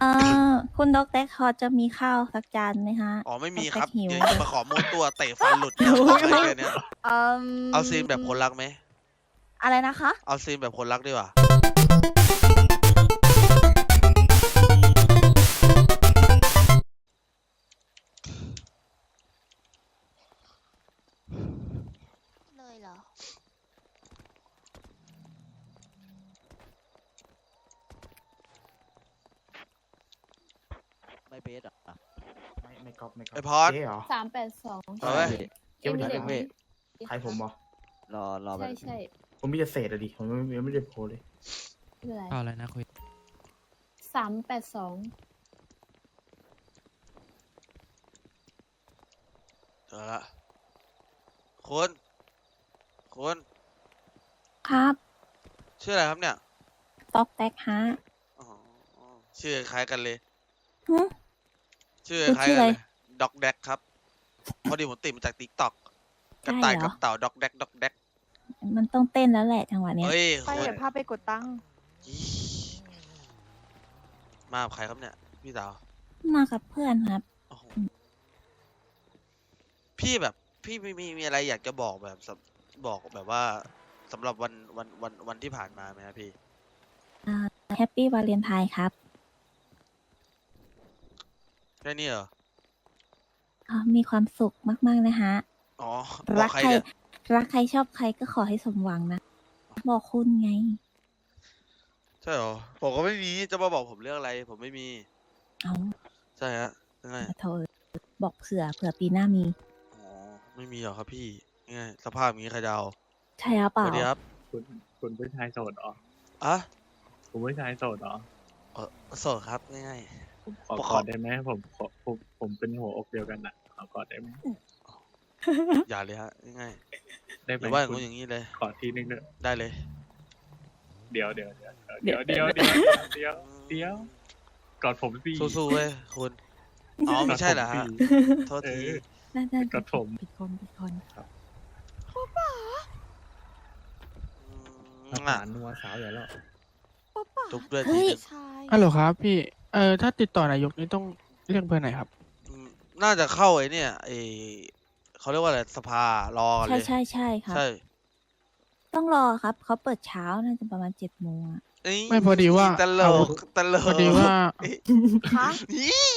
เอ่อคุณด็อกแดกพอจะมีข้าวสักจานไหมฮะ อ๋อไม่มีครับหิว เดี๋ยวมาขอมูตัวเตะฟันหลุดเนี่ยบอกเลยแค่เนี้ยเอ่อเอาซีนแบบคนรักไหมอะไรนะคะ เอาซีนแบบคนรักดีกว่า เบสอะไม่ไม่ก๊อปไม่ก๊อปไอ้พอด เจ๊เหรอ สามแปดสองเอาไว้เจ๊ไม่เอ็ได้มเด็วีกเด็กใครผมบอรอรอแบใช่บใช่ผมมีแต่เศษอะดิผมยังยังไม่ได้โพลเลยไม่เป็นไรเอาอะไรนะคุยสามแปดสองเจอละคุณคุณครับชื่ออะไรครับเนี่ยด็อกแดกฮะอ๋อชื่อคล้ายกันเลย หึ ชื่อคุณคล้ายชื่อกันอะไรเลยด็อกแดกครับ พอดีผมติดมาจากติ๊กต็อกกระต่ายใช่เหรอกับเต่าด็อกแดกด็อกแดกมันต้องเต้นแล้วแหละจังหวะเนี้ย เฮ้ยไปคุณเดี๋ยวพาไปกดตังค์อี๋มากับใครครับเนี่ย พี่สาวมากับเพื่อนครับ โอ้โหพี่แบบ พี่มีมีมีอะไรอยากจะบอกแบบสำบอกแบบว่าสำหรับวันวันวันวันที่ผ่านมาไหมครับพี่ แฮปปี้วาเลนไทน์ครับ แค่นี้เหรออ่ามีความสุขมากๆนะฮะ อ๋อบอรักกใครใคร เนี่ยรักใครชอบใครก็ขอให้สมหวังนะ บอกคุณไง ใช่เหรอผมก็ไม่มี จะมาบอกผมเรื่องอะไร ผมไม่มี เอาใช่ฮะยังไงขอโทษบอกเผื่อเผื่อปีหน้ามี อ๋อ ไม่มีหรอกครับพี่ยังไงสภาพอย่างนี้ใครจะเอาใช่หรือสเปล่า วัสดีครับคุณคุณผู้ชายโสดเหรอ อะ คุณผู้ชายโสดเหรอ เออโสดครับง่าย ผมขอผมขกอ อดได้ไหมผมขอผมผมเป็นหัวอกเดียวกันนะขอกอดได้ไหมๆอย่าเลยฮะง่ายได้ๆไหหมรือว่าอย่างคุงู้ณนอย่างนี้เลย ขอทีนึงเถอะได้เลย เดี๋ยวเดี๋ยวเดี๋ยวเดี๋ยวเดี๋ยวเดี๋ยวเดี๋ยวเดี๋ยวกอดผมสิสู้ๆเว้ยคุณอ๋อไม่ใช่เหรอฮะโทษเอทีอน่าจะกับผม ผิดคนผิดคนอืมหอะวานนัวสาวใหญ่แล้วป๊าป๋าจุ๊บด้วยทีเฮ้ย นึงชายฮัลโหลครับพี่ เอ่อถ้าติดต่อนายกนี่ต้องเรียกเบอร์ไหนครับ อืมน่าจะเข้าไอ้เนี่ยไอเขาเรียกว่าอะไรสภารอกันเลใช่ย ใช่ใช่ครับ ใช่ต้องรอครับเขาเปิดเช้าน่าจะประมาณเจ็ดโมงอะเอ้ยไม่พอดีว่าตลเอา กตลกพอดีว่า คะนี่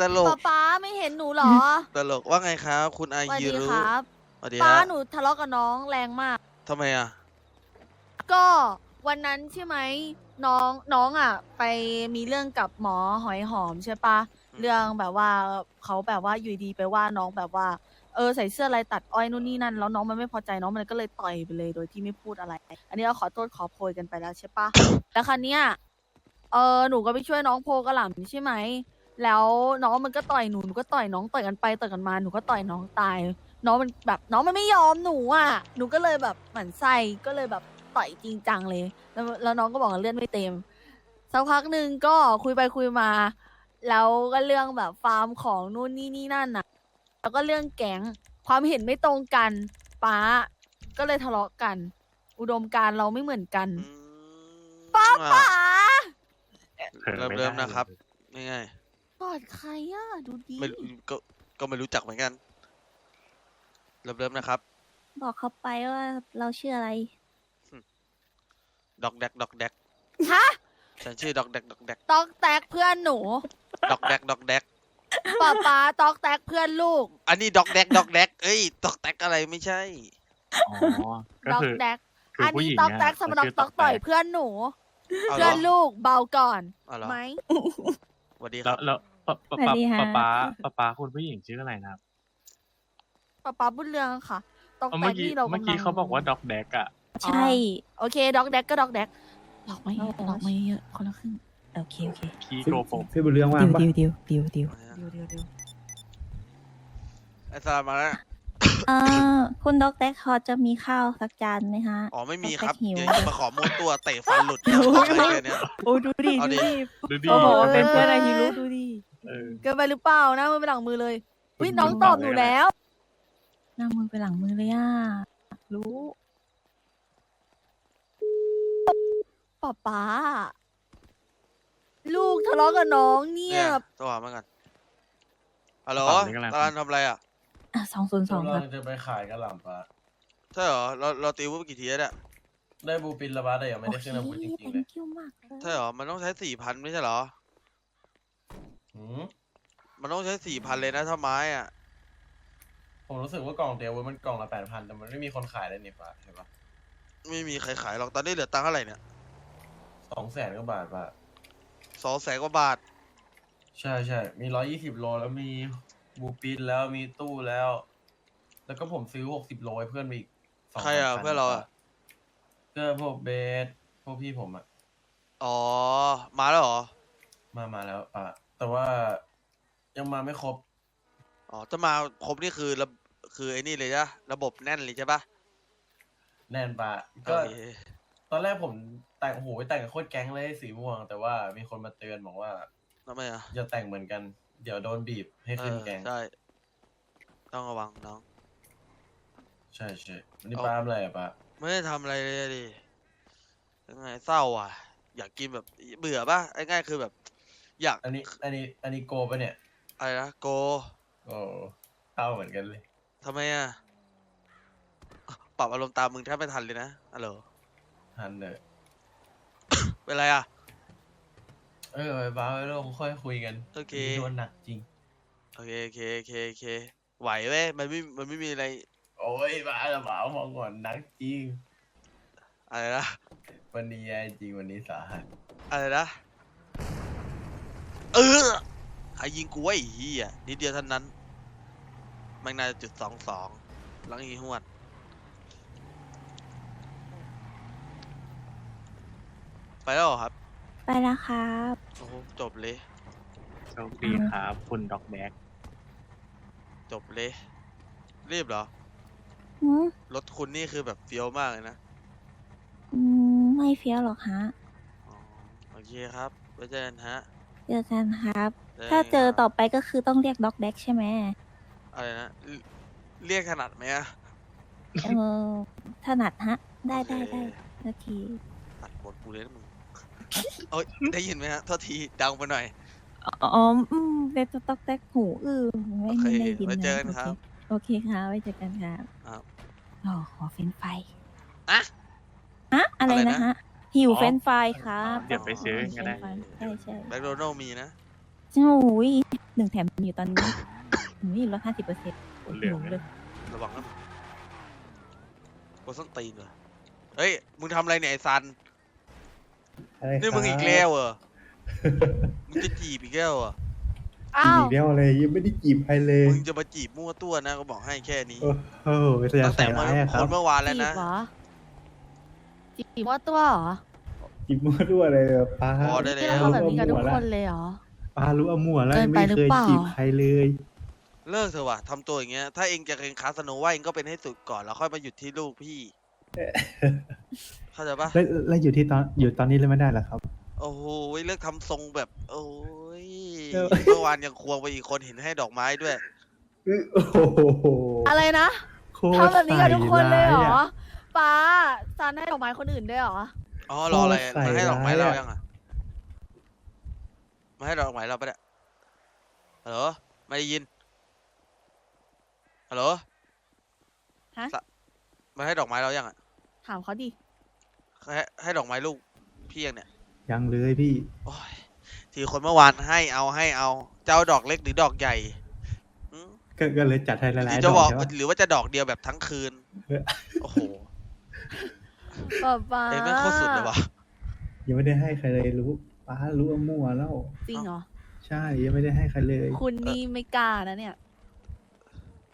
ตลป๊ากป๊าไม่เห็นหนูเหรอตลกว่าไงครับ คุณอาสวัสยุดีรุครับสวัสดีป้าฮะหนูทะเลาะกับน้องแรงมาก ทำไมอะ ก็วันนั้นใช่ไหม น้องน้องอะ ไปมีเรื่องกับหมอหอยหอมใช่ปะอืมเรื่องแบบว่าเขาแบบว่าอยู่ดีไปว่าน้องแบบว่า เออใส่เสื้อลายตัดอ้อยนู่นนี่นั่นแล้วน้องมันไม่พอใจน้องมันก็เลยต่อยไปเลยโดยที่ไม่พูดอะไร อันนี้เราขอโทษขอโพยกันไปแล้วใช่ปะแล้วครั้นี้ยเออหนูก็ไปช่วยน้องโพกระหล่ำใช่ไหมแล้วน้องมันก็ต่อยหนูหนูก็ต่อยน้องต่อยกันไปต่อยกันมาหนูก็ต่อยน้องตาย น้องมันแบบน้องมันไม่ยอมหนูอะหนูก็เลยแบบหมั่นไส้ก็เลยแบบ ต่อยจริงจังเลย แล้วแล้วน้องก็บอกว่าเลือดไม่เต็ม สักพักหนึ่งก็คุยไปคุยมา แล้วก็เรื่องแบบฟาร์มของนู่นนี่นี่นั่นน่ะ แล้วก็เรื่องแก๊งความเห็นไม่ตรงกันป้า ก็เลยทะเลาะกัน อุดมการณ์เราไม่เหมือนกันอืมป้าอะป๋าเผลอเริ่มไม่เริ่มได้นะครับเลยง่ายกอดใครอะดูดีๆไม่รู้ก็ก็ไม่รู้จักเหมือนกัน เริ่มเริ่มนะครับ บอกเขาไปว่าเราชื่ออะไร ดอกแดกดอกแดกฮะฉันชื่อดอกแดกดอกแดกตอกแตกเพื่อนหนูดอกแดกดอกแดกป้าป๋าตอกแตกเพื่อนลูก อันนี้ดอกแดกดอกแดกเอ้ยดอกแดกอะไรไม่ใช่อ๋อก็ตอกคือแตกคืออันผู้หนี้ญิงตอกอะแตกสมนองเขาชื่ตอกต่อยแตกเพื่อนหนูเอาเหรเพื่อนลูกเบาก่อนเอาเหรอไหมสวัสดีคแล้รัวบแล้วป้าป้าสวัสดีค่ะ ป้าป้าป้าป้าคุณผู้หญิงชื่ออะไรนะครับป๊าป๊าบุญเรืองค่ะตอกเอาแตเมื่อกกี้นี่เราเมื่อกี้ำลังเขาบอกว่าด็อกแดกอะ ใช่ โอเคด็อกแดกก็ด็อกแดกหลอกไม่เยอะเอาหลอกไม่เยอะคนละครึ่งโอเคโอเคคีโกโฟมพี่บุญเรื่องว่างดิวปะดิวดิวดิวดิวดิวดิวดิวไอ้สลามมาแล้วเอ่อคุณด็อกแดกพอจะมีข้าวสักจานไหมฮะ อ๋อไม่มีครับหิวเดี๋ยวจะมาขอมูตัวเตะฟันหลุดเนี่ยบอกเลยแค่เนี้ยโอ้ดูดิเอาดิดูดิเขาบอกว่าเป็นเอเพื่อนออะฮิรุดูดิเออเกินไปหรือเปล่านะมือไปหลังมือเลยวิคุณน้องคุณตอบบอกหนูเลยนะแล้วหน้ามือไปหลังมือเลยอะรู้ ป๊าป๊า ลูกทะเลาะกับน้องเนี่เนี่ยยตัวหามากันฮัลโหลฝั่งนี้กำลัง ตาลันทำอะไรอะสองศูนย์สองครับกำลังจะไปขายกระหล่ำปลาใช่เหรอเราเราตีวุ้บกี่ทีแล้วเนี่ยได้บูปินละบาสแต่ยังไม่โอได้เค ขึ้นอาวุธจริงๆเลย thank you มากเลยใช่เหรอมันต้องใช้สี่พันไม่ใช่เหรอ หืมมันต้องใช้สี่พันเลยนะถ้าไม้อะผมรู้สึกว่ากล่องเดียวมันกล่องละแปดพันแต่มันไม่มีคนขายเลยนี่ปะเห็นปะไม่มีใครขายหรอกตอนนี้เหลือตังค์เท่าไหร่เนี่ย สองแสนกว่าบาทปะสองแสนกว่าบาท ใช่ใช่มีร้อยยี่สิบโลแล้วมีบูปินแล้วมีตู้แล้ว แล้วก็ผมซื้อหกสิบโลให้เพื่อนไปอีกสงใครอะสมเพื่อนเราอะเพื่อนพวกเบสพวกพี่ผมอะอ๋อ มาแล้วเหรอ มามาแล้วปะแต่ว่ายังมาไม่ครบ อ๋อถ้ามาครบนี่คือระคือไอ้นี่เลยจ้ะระบบแน่นเลยใช่ปะแน่นปะโอก็เคตอนแรกผม แต่งโอ้โหแต่งกับโคตรแก๊งเลยสีม่วง แต่ว่ามีคนมาเตือนบอกว่าทำไมอะอย่าแต่งเหมือนกัน เดี๋ยวโดนบีบให้เอขึ้นอแก๊งใช่ ต้องระวังน้อง ใช่ใช่วันนี้เอา ปาล์มอะไรอะปะไม่ได้ทำอะไรเลยดิยังไงเศร้าอะ อยากกินแบบเบื่อปะไอ้ง่ายคือแบบ อยากอันนี้อันนี้อันนี้โกปะเนี่ย อะไรนะโกโอ้เข้าเหมือนกันเลย ทำไมอะ ปรับอารมณ์ตามมึงแทบไม่ทันเลยนะฮัลโหล ทันเลย เป็นไรอะ เออไปบ้าไปเราค่อยคุยกันโอเควันนี้โดนหนักจริง โอเคโอเคโอเคโอเค ไหวเว้ย มันไม่ มันไม่มีอะไร โอ้ยบ้าละบ้ามองก่อนหนักจริง อะไรนะ วันนี้แย่จริงวันนี้สาหัสอะไรนะ เออใครยิงกูวะไอ้เหี้ยนิดเดียวเท่านั้นมันน่าจะจุดสองสองหลังอีหวด ไป แล้วเหรอครับไปแล้วครับโอ้โหจบเลย โชคดีครับคุณด็อกแบ็กจบเลย รีบเหรอ หืมรถคุณนี่คือแบบเฟี้ยวมากเลยนะอืมไม่เฟี้ยวหรอกฮะอ๋อโอเคครับไว้เจอกันฮะเจอกันครับกันถ้าเจอครับต่อไปก็คือต้องเรียกด็อกแบ็กใช่ไหมอะไรนะเรีเรียกขนาดไหมอะเออถนัดฮะ ได้โอเคได้ได้โอเค ตัดบทกูเลยนะมึง เอ้ยได้ยินไหมฮะโทษทีดังไปหน่อย อ๋ออืมเด็กตอกแตกหูอือไม่โอเคไม่ได้ยินไว้นะเจอกันครับ โอเคโอเคครับไว้เจอกันครับครับอ๋อขอเฟรนช์ไฟอะอะอะไรอะไรนะนะ ฮะ หิวเฟรนช์ไฟครับเดี๋ยวไปซื้อก็ได้เฟรนช์ฟรายใช่ใช่แบล็คโดนัลมีนะ โอ้ยหนึ่งแถมอยู่ตอนนี้หนูลดห้าสิบเปอร์เซ็นต์เหลืองเลย ระวังนะมึงกูส้นตีนเลยเฮ้ย มึงทำอะไรเนี่ยไอ้ซัน นี่มึงอีกแล้วเหรอมึงจะจีบอีกแล้วเหรออ้าวอีกแล้วอะไรยังไม่ได้จีบใครเลยมึงจะมาจีบมั่วตัวนะก็บอกให้แค่นี้โอ้โหจะตั้งใส่แต่ร้ายอะคครับนเมื่อวานแล้วจีนะบเหรอจีบว่าตัวเหรอจีบมั่วด้วยเลยอะป้าพอได้แล้ที่วเราทำแบบนี้กับทุกคนเลยเหรอป้ารู้เอามั่วแล้วเกินไปไม่หรือเคยเปล่าจีบใครเลยเลิกเถอะว่ะทำตัวอย่างเงี้ย ถ้าเองจะเองคาสโนว่าเองก็เป็นให้สุดก่อนแล้วค่อยมาหยุดที่ลูกพี่ เข้าใจปะแล้วแล้วอยู่ที่ตอนอยู่ตอนนี้เลยไม่ได้เหรอครับ โอ้โหเลิกทำทรงแบบ โอ้ยเออ เมื่อวานยังควงไปอีกคนเห็นให้ดอกไม้ด้วย โอ้โหอะไรนะโคตรทำแบบนี้กับทุกคนเลยเหรใส่อร้ายะป้าซันให้ดอกไม้คนอื่นด้วยเหรอ อ๋อรออะไรโคตรใส่มาให้ดอกไม้เราร้ายอะ ยังอะมาให้ดอกไม้เราปะเนี่ยฮัลโหลไม่ได้ยินฮัลโหลฮะสมาให้ดอกไม้เรายังอะถามเขาดิ ให้ให้ดอกไม้ลูกพี่ยังเนี่ยยังเลยพี่ โอ้ยทีคนเมื่อวานให้เอาให้เอา เจ้าดอกเล็กหรือดอกใหญ่อืมก็ก็เลยจัดให้หหรืลายอๆดจะอกบอกใช่ปะหรือว่าจะดอกเดียวแบบทั้งคืนเออโอ้โหป้าป้าเอ้ยแม่งโคตรสุดเลยวะยังไม่ได้ให้ใครเลยรู้ป้ารู้เอามั่วแล้ว จริงเหรอ ใช่ยังไม่ได้ให้ใครเลย คุณนี่ไม่กล้านะเนี่ย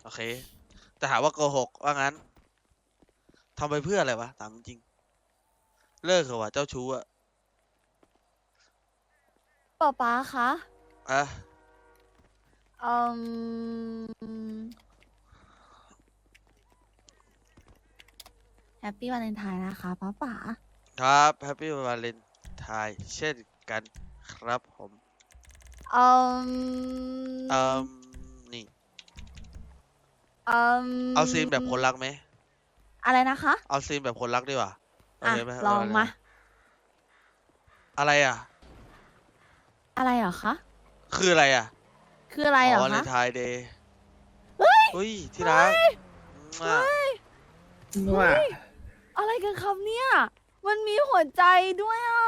โอเค แต่หาว่าโกหกว่างั้นทำไปเพื่ออะไรวะถามจริง เลิกเถอะวะเจ้าชู้อะป้าป้าคะอะอืมแฮปปี้วาเลนไทน์นะคะป้าป๋าครับแฮปปี้วาเลนไทน์เช่นกันครับผมอืมเอ่มนี่อืมเอาซีนแบบคนรักไหมอะไรนะคะ เอาซีนแบบคนรักดีกว่าโออะเคไหมลองมา อะไรอะ อะไรเหรอคะ คืออะไรอะคืออะไรเหรอวาเลคะ นไทน์เดย์เฮ้ย ที่รักมั่ว ว่าอะไรกันครับเนี่ย มันมีหัวใจด้วยอะ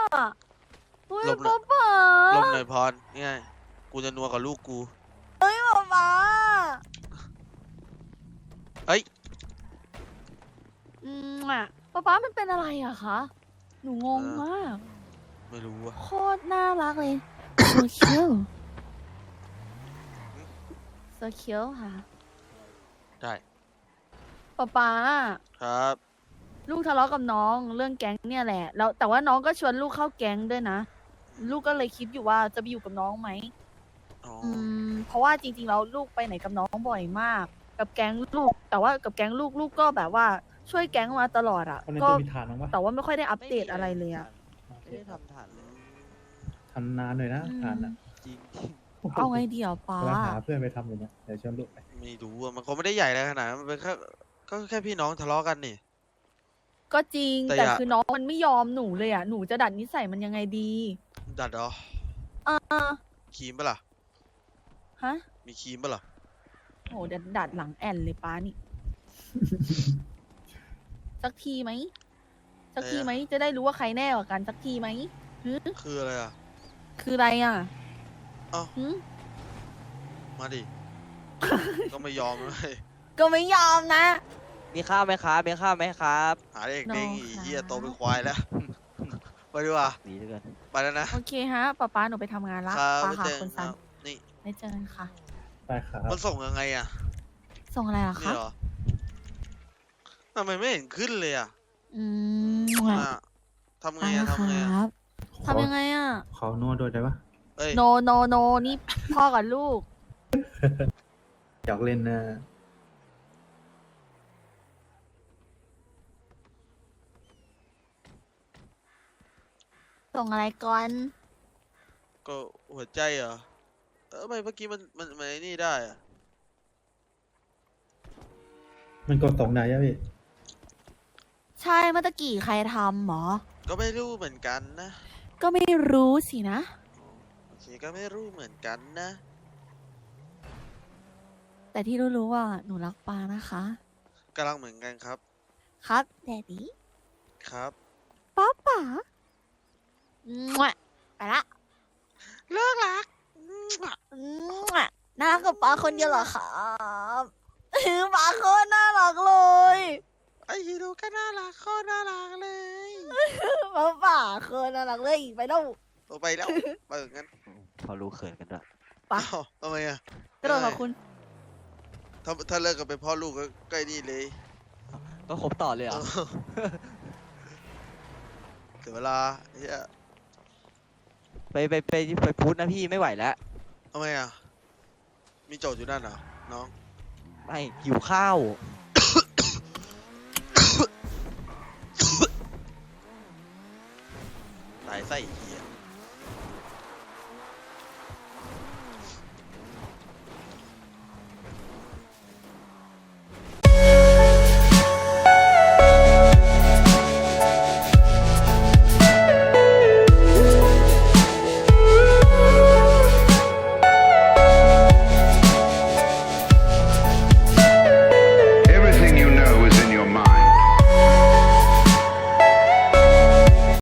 เฮ้ยลมหน่ป๊าอย ป๊าลมหน่อยพรนี่ไงกูจะนัวกับลูกกูป๊าป๊าเอ้ย อืมอะ ป๊าป๊ามันเป็นอะไรอะคะ หนูงงเออมาก ไม่รู้อะโคตรน่ารักเลย so cute so cute ค่ะได้ป๊าป๊าครับ ลูกทะเลาะกับน้องเรื่องแก๊งเนี่ยแหละ แล้วแต่ว่าน้องก็ชวนลูกเข้าแก๊งด้วยนะ ลูกก็เลยคิดอยู่ว่าจะไปอยู่กับน้องไหมอ๋ออืม เพราะว่าจริงๆแล้วลูกไปไหนกับน้องบ่อยมาก กับแก๊งลูก แต่ว่ากับแก๊งลูกลูกก็แบบว่า ช่วยแก๊งมาตลอดอะ คนในก็ตัวมีฐานบ้างปะแต่ว่าไม่ค่อยได้อัปเดตอะไรเลยอะ ไม่ได้ทำฐานเลย ทำนานหน่อยนะอืม ฐานอะจริงเอาไงดีอะป๊ากำลังหาเพื่อนไปทำอยู่เนี่ยเดี๋ยวชวนลูกไปไม่รู้อะมันก็ไม่ได้ใหญ่อะไรขนาดนั้นมันเป็นแค่ก็แค่พี่น้องทะเลาะกันนี่ ก็จริงแต่แต่อย่าคือน้องมันไม่ยอมหนูเลยอะหนูจะดัดนิสัยมันยังไงดีดัดเหรออ่าครีมปะล่ะ ฮะมีครีมปะล่ะโหดัดดัดหลังแอนเลยป้านี่ สักทีไหมสักทีไหมจะได้รู้ว่าใครแน่กว่ากันสักทีไหมหึคืออะไรอะ คืออะไรอะเอ้าหึมาดิ ก็ไม่ยอมเลยก็ไม่ยอมนะ มีข้าวไหมครับ มีข้าวไหมครับหาเด็กน้เด้องงอีครับเหี้ยโตเป็นควายแล้ว ไปดีกว่าดีเหลือเกินไปแล้วนะ โอเคฮะป้าป้าหนูไปทำงานละครับป้าไปค่ะเจอคุกันณคซัรันบนี่ ได้เจอกันค่ะไปครับ มันส่งยังไงอะ ส่งอะไรเหรอนี่คะ เหรอ ทำไมไม่เห็นขึ้นเลยอะอืมอะทำไงอ่าอะคทำไงอะรับขอทำยังไงอะ ขอนวดด้วยได้ปะเอ้ยโนโนโนนี่พ่อกับลูก อยากเล่นนะส่งอะไรก่อน ก็หัวใจเหรอเออทำไมเมื่อกี้มันมันมันไอ้นี่ได้อะ มันกดส่งได้ยังพี่ ใช่เมื่อตะกี้ใครทำหมอ ก็ไม่รู้เหมือนกันนะก็ไม่รู้สินะ โอเคก็ไม่รู้เหมือนกันนะ แต่ที่รู้ๆว่าหนูรักปานะคะ กำลังเหมือนกันครับ ครับแดดดี้ครับป้าป๋ามั่วไปละเลิกรักมั่วน่ารักกับป้าคนเดียวเหรอครับป้าโคตรน่ารักเลย ไอ้ฮีโร่ก็น่ารักโคตรน่ารักเลยป้าป๋าโคตรน่ารักเลยไปแล้วโตไปแล้วไปเหมือนกันพอรู้เขินกันด้วยปะอ้าวทำไมอะกระโดดขอบคุณถ้าถ้าเลิกกันเป็นพ่อลูกก็ใกล้นี่เลยก็คบต่อเลยเหรอเกิดเวลาเฮียไปไปไปไปพูดนะพี่ไม่ไหวแล้วทำไมอะมีโจทย์อยู่นั่นเหรอน้องไม่หิวข้าว